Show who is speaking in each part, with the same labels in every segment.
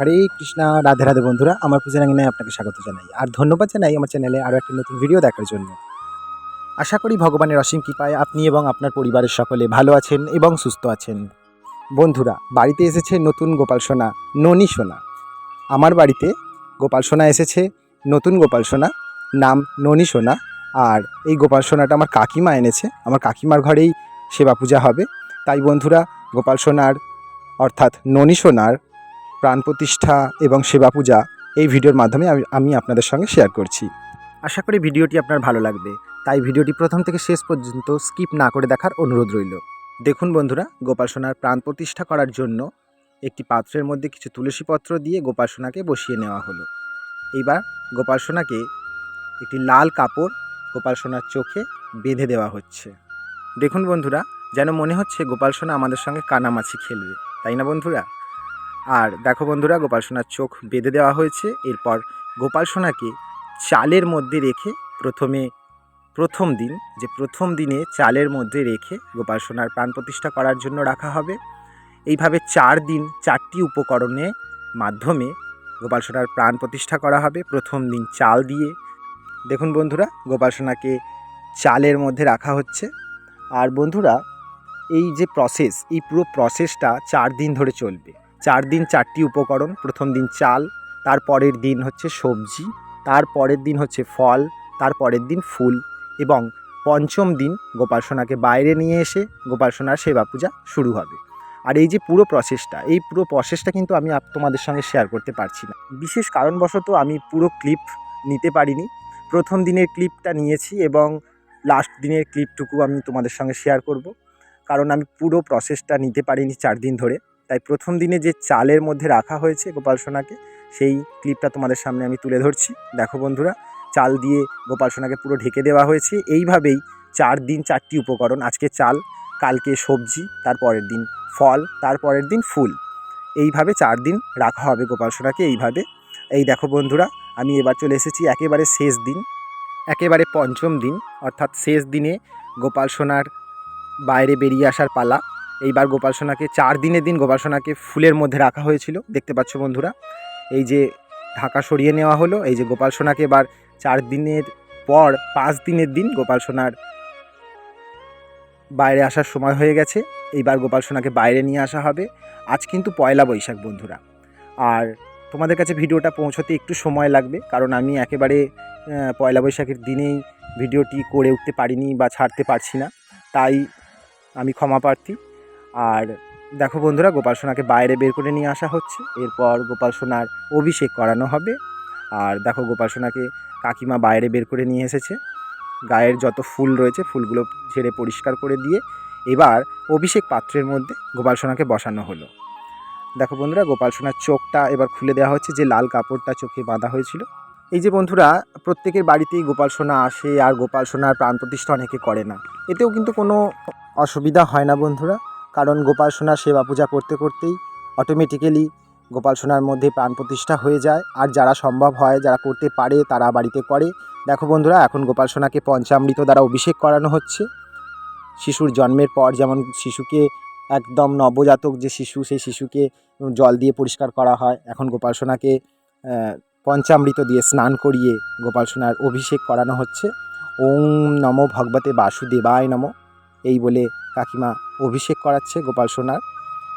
Speaker 1: হরে কৃষ্ণা, রাধে রাধে বন্ধুরা, আমার পূজা রাঙিনায় আপনাকে স্বাগত জানাই। আর ধন্যবাদ জানাই আমার চ্যানেলে আরও একটা নতুন ভিডিও দেখার জন্য। আশা করি ভগবানের অসীম কৃপায় আপনি এবং আপনার পরিবারের সকলে ভালো আছেন এবং সুস্থ আছেন। বন্ধুরা, বাড়িতে এসেছে নতুন গোপাল সোনা, ননি সোনা। আমার বাড়িতে গোপাল সোনা এসেছে, নতুন গোপাল সোনা, নাম ননি সোনা। আর এই গোপাল সোনাটা আমার কাকিমা এনেছে, আমার কাকিমার ঘরেই সেবা পূজা হবে। তাই বন্ধুরা, গোপাল সোনার অর্থাৎ ননি সোনার প্রাণ প্রতিষ্ঠা এবং সেবা পূজা এই ভিডিওর মাধ্যমে আমি আমি আপনাদের সঙ্গে শেয়ার করছি। আশা করি ভিডিওটি আপনার ভালো লাগবে। তাই ভিডিওটি প্রথম থেকে শেষ পর্যন্ত স্কিপ না করে দেখার অনুরোধ রইল। দেখুন বন্ধুরা, গোপাল সোনার প্রাণ প্রতিষ্ঠা করার জন্য একটি পাত্রের মধ্যে কিছু তুলসী পত্র দিয়ে গোপাল সোনাকে বসিয়ে নেওয়া হলো। এইবার গোপাল সোনাকে একটি লাল কাপড় গোপাল সোনার চোখে বেঁধে দেওয়া হচ্ছে। দেখুন বন্ধুরা, যেন মনে হচ্ছে গোপাল সোনা আমাদের সঙ্গে কানামাছি খেলবে। তাই না বন্ধুরা? আর দেখো বন্ধুরা, গোপাল সোনার চোখ বেঁধে দেওয়া হয়েছে। এরপর গোপাল সোনাকে চালের মধ্যে রেখে প্রথমে প্রথম দিন, যে প্রথম দিনে চালের মধ্যে রেখে গোপাল সোনার প্রাণ প্রতিষ্ঠা করার জন্য রাখা হবে। এইভাবে চার দিন, চারটি উপকরণের মাধ্যমে গোপাল সোনার প্রাণ প্রতিষ্ঠা করা হবে। প্রথম দিন চাল দিয়ে। দেখুন বন্ধুরা, গোপাল সোনাকে চালের মধ্যে রাখা হচ্ছে। আর বন্ধুরা, এই যে প্রসেস এই পুরো প্রসেসটা চার দিন ধরে চলবে। চার দিন চারটি উপকরণ, প্রথম দিন চাল, তার পরের দিন হচ্ছে সবজি, তার পরের দিন হচ্ছে ফল, তার পরের দিন ফুল এবং পঞ্চম দিন গোপাল সোনাকে বাইরে নিয়ে এসে গোপাল সোনার সেবা পূজা শুরু হবে। আর এই যে পুরো প্রসেসটা এই পুরো প্রসেসটা কিন্তু আমি তোমাদের সঙ্গে শেয়ার করতে পারছি না। বিশেষ কারণবশত আমি পুরো ক্লিপ নিতে পারিনি। প্রথম দিনের ক্লিপটা নিয়েছি এবং লাস্ট দিনের ক্লিপটুকু আমি তোমাদের সঙ্গে শেয়ার করব। কারণ আমি পুরো প্রসেসটা নিতে পারিনি চার দিন ধরে। তাই প্রথম দিনে যে চালের মধ্যে রাখা হয়েছে গোপাল সোনাকে, সেই ক্লিপটা তোমাদের সামনে আমি তুলে ধরছি। দেখো বন্ধুরা, চাল দিয়ে গোপাল সোনাকে পুরো ঢেকে দেওয়া হয়েছে। এইভাবেই চার দিন চারটি উপকরণ, আজকে চাল, কালকে সবজি তারপরের দিন ফল তারপরের দিন ফুল। এইভাবে চার দিন রাখা হবে গোপাল সোনাকে এইভাবে। এই দেখো বন্ধুরা, আমি এবার চলে এসেছি একেবারে শেষ দিন, একেবারে পঞ্চম দিন, অর্থাৎ শেষ দিনে গোপাল সোনার বাইরে বেরিয়ে আসার পালা। এইবার গোপাল সোনাকে, চার দিনের দিন গোপাল সোনাকে ফুলের মধ্যে রাখা হয়েছিল। দেখতে পাচ্ছ বন্ধুরা, এই যে ঢাকা সরিয়ে নেওয়া হলো, এই যে গোপাল সোনাকে এবার চার দিনের পর, পাঁচ দিনের দিন গোপাল সোনার বাইরে আসার সময় হয়ে গেছে। এইবার গোপাল সোনাকে বাইরে নিয়ে আসা হবে। আজ কিন্তু পয়লা বৈশাখ বন্ধুরা। আর তোমাদের কাছে ভিডিওটা পৌঁছতে একটু সময় লাগবে, কারণ আমি একেবারে পয়লা বৈশাখের দিনেই ভিডিওটি করে উঠতে পারিনি বা ছাড়তে পারছি না। তাই আমি ক্ষমা প্রার্থী। আর দেখো বন্ধুরা, গোপাল সোনাকে বাইরে বের করে নিয়ে আসা হচ্ছে। এরপর গোপাল সোনার অভিষেক করানো হবে। আর দেখো গোপাল সোনাকে কাকিমা বাইরে বের করে নিয়ে এসেছে। গায়ের যত ফুল রয়েছে, ফুলগুলো ঝেড়ে পরিষ্কার করে দিয়ে এবার অভিষেক পাত্রের মধ্যে গোপাল সোনাকে বসানো হলো। দেখো বন্ধুরা, গোপাল সোনার চোখটা এবার খুলে দেওয়া হচ্ছে, যে লাল কাপড়টা চোখে বাঁধা হয়েছিল। এই যে বন্ধুরা, প্রত্যেকের বাড়িতেই গোপাল সোনা আসে, আর গোপাল সোনার প্রাণ প্রতিষ্ঠা অনেকে করে না। এতেও কিন্তু কোনো অসুবিধা হয় না বন্ধুরা। কারণ গোপাল সোনার সেবা পূজা করতে করতেই অটোমেটিক্যালি গোপাল সোনার মধ্যে প্রাণ প্রতিষ্ঠা হয়ে যায়। আর যারা সম্ভব হয়, যারা করতে পারে, তারা বাড়িতে করে। দেখো বন্ধুরা, এখন গোপাল সোনাকে পঞ্চামৃত দ্বারা অভিষেক করানো হচ্ছে। শিশুর জন্মের পর যেমন শিশুকে একদম নবজাতক যে শিশু, সেই শিশুকে জল দিয়ে পরিষ্কার করা হয়। এখন গোপাল সোনাকে পঞ্চামৃত দিয়ে স্নান করিয়ে গোপাল সোনার অভিষেক করানো হচ্ছে। ওম নমো ভগবতে বাসুদেবায় নমো। এই বলে কাকিমা অভিষেক করাচ্ছে গোপাল সোনার।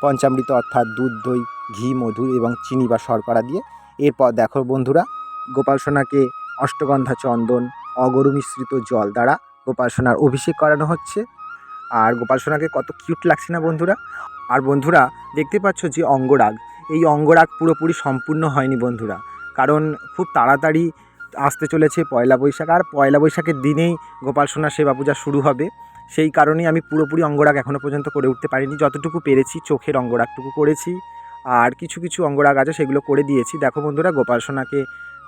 Speaker 1: পঞ্চামৃত অর্থাৎ দুধ, দই, ঘি, মধু এবং চিনি বা শর্করা দিয়ে। এরপর দেখো বন্ধুরা, গোপাল সোনাকে অষ্টগন্ধা চন্দন, অগরু মিশ্রিত জল দ্বারা গোপাল সোনার অভিষেক করানো হচ্ছে। আর গোপাল সোনাকে কত কিউট লাগছে না বন্ধুরা? আর বন্ধুরা, দেখতে পাচ্ছ যে অঙ্গরাগ। এই অঙ্গরাগ পুরোপুরি সম্পূর্ণ হয়নি বন্ধুরা। কারণ খুব তাড়াতাড়ি আসতে চলেছে পয়লা বৈশাখ। আর পয়লা বৈশাখের দিনেই গোপাল সোনার সেবা পূজা শুরু হবে। সেই কারণেই আমি পুরোপুরি অঙ্গরাগ এখনও পর্যন্ত করে উঠতে পারিনি। যতটুকু পেরেছি চোখের অঙ্গরাগটুকু করেছি। আর কিছু কিছু অঙ্গরাগ আছে সেগুলো করে দিয়েছি। দেখো বন্ধুরা, গোপাল সোনাকে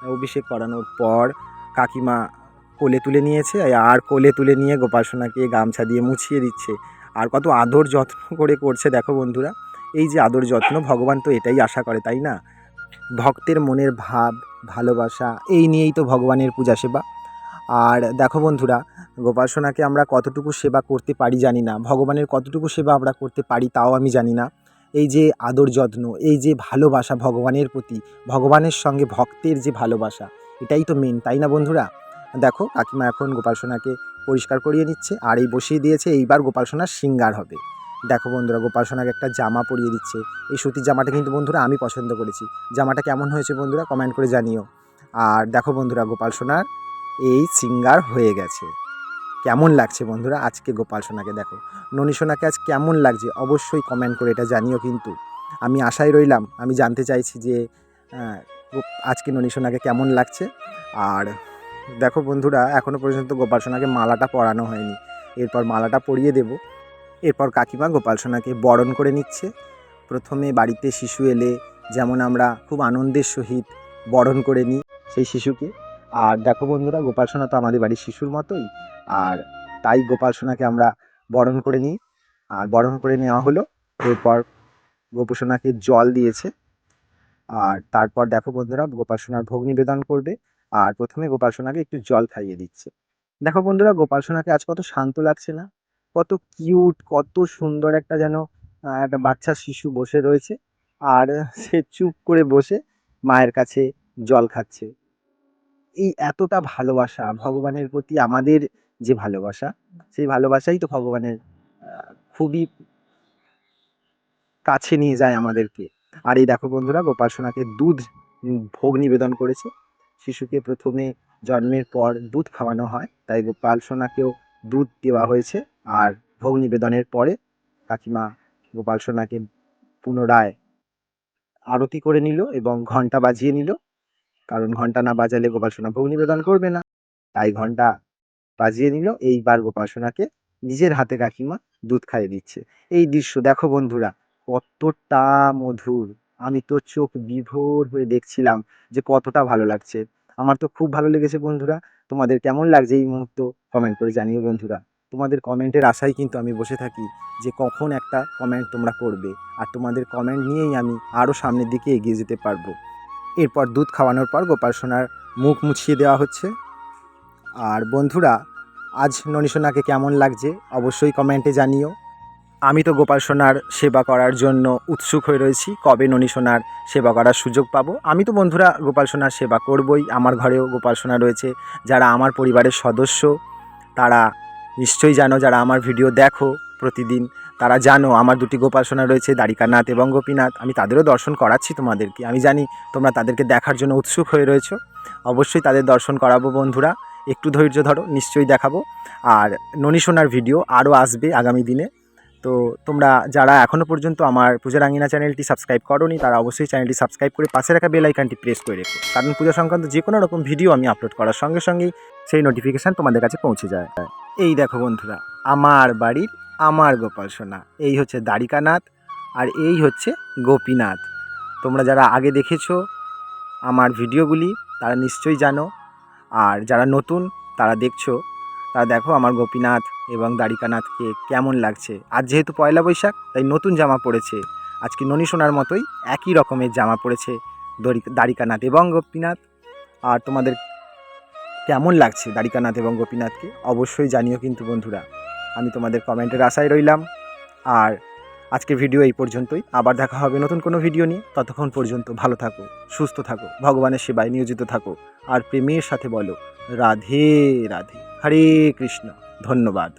Speaker 1: অভিষেক করানোর পর কাকিমা কোলে তুলে নিয়েছে। আর কোলে তুলে নিয়ে গোপাল সোনাকে গামছা দিয়ে মুছিয়ে দিচ্ছে। আর কত আদর যত্ন করে করছে, দেখো বন্ধুরা। এই যে আদর যত্ন, ভগবান তো এটাই আশা করে, তাই না? ভক্তের মনের ভাব ভালোবাসা, এই নিয়েই তো ভগবানের পূজা সেবা। আর দেখো বন্ধুরা, গোপাল সোনাকে আমরা কতটুকু সেবা করতে পারি জানি না। ভগবানের কতটুকু সেবা আমরা করতে পারি তাও আমি জানি না। এই যে আদর যত্ন, এই যে ভালোবাসা ভগবানের প্রতি, ভগবানের সঙ্গে ভক্তের যে ভালোবাসা, এটাই তো মেন তাই না বন্ধুরা? দেখো, কাকিমা এখন গোপাল সোনাকে পরিষ্কার করিয়ে নিচ্ছে, আর এই বসিয়ে দিয়েছে, এইবার গোপাল সোনার সিঙ্গার হবে। দেখো বন্ধুরা, গোপাল সোনাকে একটা জামা পরিয়ে দিচ্ছে। এই সুতির জামাটা কিন্তু বন্ধুরা আমি পছন্দ করেছি। জামাটা কেমন হয়েছে বন্ধুরা কমেন্ট করে জানিও। আর দেখো বন্ধুরা, গোপাল সোনার এই সিঙ্গার হয়ে গেছে। কেমন লাগছে বন্ধুরা আজকে গোপাল সোনাকে দেখো। ননী সোনাকে আজ কেমন লাগছে অবশ্যই কমেন্ট করে এটা জানিও কিন্তু। আমি আশায় রইলাম, আমি জানতে চাইছি যে আজকে ননী সোনাকে কেমন লাগছে। আর দেখো বন্ধুরা এখনও পর্যন্ত গোপাল সোনাকে মালাটা পরানো হয়নি। এরপর মালাটা পরিয়ে দেব। এরপর কাকিমা গোপাল সোনাকে বরণ করে নিচ্ছে। প্রথমে বাড়িতে শিশু এলে যেমন আমরা খুব আনন্দের সহিত বরণ করে নিই সেই শিশুকে। আর দেখো বন্ধুরা, গোপাল সোনা তো আমাদের বাড়ির শিশুর মতোই। আর তাই গোপাল সোনাকে আমরা বরণ করে নিই। আর বরণ করে নেওয়া হলো। এরপর গোপু সোনাকে জল দিয়েছে। আর তারপর দেখো বন্ধুরা, গোপাল সোনার ভোগ নিবেদন করবে। আর প্রথমে গোপাল সোনাকে একটু জল খাইয়ে দিচ্ছে। দেখো বন্ধুরা, গোপাল সোনাকে আজ কত শান্ত লাগছে না। কত কিউট কত সুন্দর একটা যেন একটা বাচ্চা শিশু বসে রয়েছে। আর সে চুপ করে বসে মায়ের কাছে জল খাচ্ছে। এই এতটা ভালোবাসা, ভগবানের প্রতি আমাদের যে ভালোবাসা, সেই ভালোবাসাই তো ভগবানের খুবই কাছে নিয়ে যায় আমাদেরকে। আর এই দেখো বন্ধুরা, গোপাল সোনাকে দুধ ভোগ নিবেদন করেছে। শিশুকে প্রথমে জন্মের পর দুধ খাওয়ানো হয়, তাই গোপাল সোনাকেও দুধ দেওয়া হয়েছে। আর ভোগ নিবেদনের পরে কাকিমা গোপাল সোনাকে পুনরায় আরতি করে নিল এবং ঘণ্টা বাজিয়ে নিল। কারণ ঘণ্টা না বাজালে গোপাল সোনা ভোগ নিবেদন করবে না। তাই ঘণ্টা বাজিয়ে নিল। এইবার গোপাল সোনাকে নিজের হাতে কাকিমা দুধ খাইয়ে দিচ্ছে। এই দৃশ্য দেখো বন্ধুরা, কতটা মধুর। আমি তো চোখ বিভোর হয়ে দেখছিলাম যে কতটা ভালো লাগছে। আমার তো খুব ভালো লেগেছে বন্ধুরা। তোমাদের কেমন লাগছে এই মুহূর্ত? কমেন্ট করে জানিও বন্ধুরা। তোমাদের কমেন্টের আশায় কিন্তু আমি বসে থাকি যে কখন একটা কমেন্ট তোমরা করবে। আর তোমাদের কমেন্ট নিয়েই আমি আরও সামনের দিকে এগিয়ে যেতে পারব। এরপর দুধ খাওয়ানোর পর গোপাল সোনার মুখ মুছিয়ে দেওয়া হচ্ছে। আর বন্ধুরা, আজ ননী সোনাকে কেমন লাগছে অবশ্যই কমেন্টে জানিও। আমি তো গোপাল সোনার সেবা করার জন্য উৎসুক হয়ে রয়েছি। কবে ননী সোনার সেবা করার সুযোগ পাবো? আমি তো বন্ধুরা গোপাল সোনার সেবা করবই। আমার ঘরেও গোপাল সোনা রয়েছে। যারা আমার পরিবারের সদস্য, তারা নিশ্চয়ই জানো যারা আমার ভিডিও দেখো প্রতিদিন, তারা জানো আমার দুটি গোপালসোনা রয়েছে, দ্বারিকানাথ এবং গোপীনাথ। আমি তাদেরও দর্শন করাচ্ছি তোমাদেরকে। আমি জানি তোমরা তাদেরকে দেখার জন্য উৎসুক হয়ে রয়েছো। অবশ্যই তাদের দর্শন করাবো বন্ধুরা। একটু ধৈর্য ধরো, নিশ্চয়ই দেখাবো। আর ননী সোনার ভিডিও আরও আসবে আগামী দিনে। তো তোমরা যারা এখনও পর্যন্ত আমার পূজার আঙ্গিনা চ্যানেলটি সাবস্ক্রাইব করোনি, তারা অবশ্যই চ্যানেলটি সাবস্ক্রাইব করে পাশে রাখা বেল আইকনটি প্রেস করে রেখো। কারণ পূজা সংক্রান্ত যে কোনো রকম ভিডিও আমি আপলোড করার সঙ্গে সঙ্গেই সেই নোটিফিকেশান তোমাদের কাছে পৌঁছে যায়। এই দেখো বন্ধুরা, আমার বাড়ির আমার গোপাল সোনা, এই হচ্ছে দ্বারিকানাথ আর এই হচ্ছে গোপীনাথ। তোমরা যারা আগে দেখেছ আমার ভিডিওগুলি, তারা নিশ্চয়ই জানো। আর যারা নতুন, তারা দেখছ তারা দেখো আমার গোপীনাথ এবং দ্বারিকানাথকে কেমন লাগছে। আজ যেহেতু পয়লা বৈশাখ, তাই নতুন জামা পড়েছে। আজকে ননী সোনার মতোই একই রকমের জামা পড়েছে দ্বারিকানাথ এবং গোপীনাথ। আর তোমাদের কেমন লাগছে দ্বারিকানাথ এবং গোপীনাথকে? অবশ্যই জানিও কিন্তু বন্ধুরা। আমি তোমাদের কমেন্টের আশায় রইলাম। আর আজকের ভিডিও এই পর্যন্তই। আবার দেখা হবে নতুন কোনো ভিডিও নিয়ে। ততক্ষণ পর্যন্ত ভালো থাকো, সুস্থ থাকো, ভগবানের সেবায় নিয়োজিত থাকো। আর প্রেমের সাথে বলো, রাধে রাধে। হরে কৃষ্ণ ধন্যবাদ।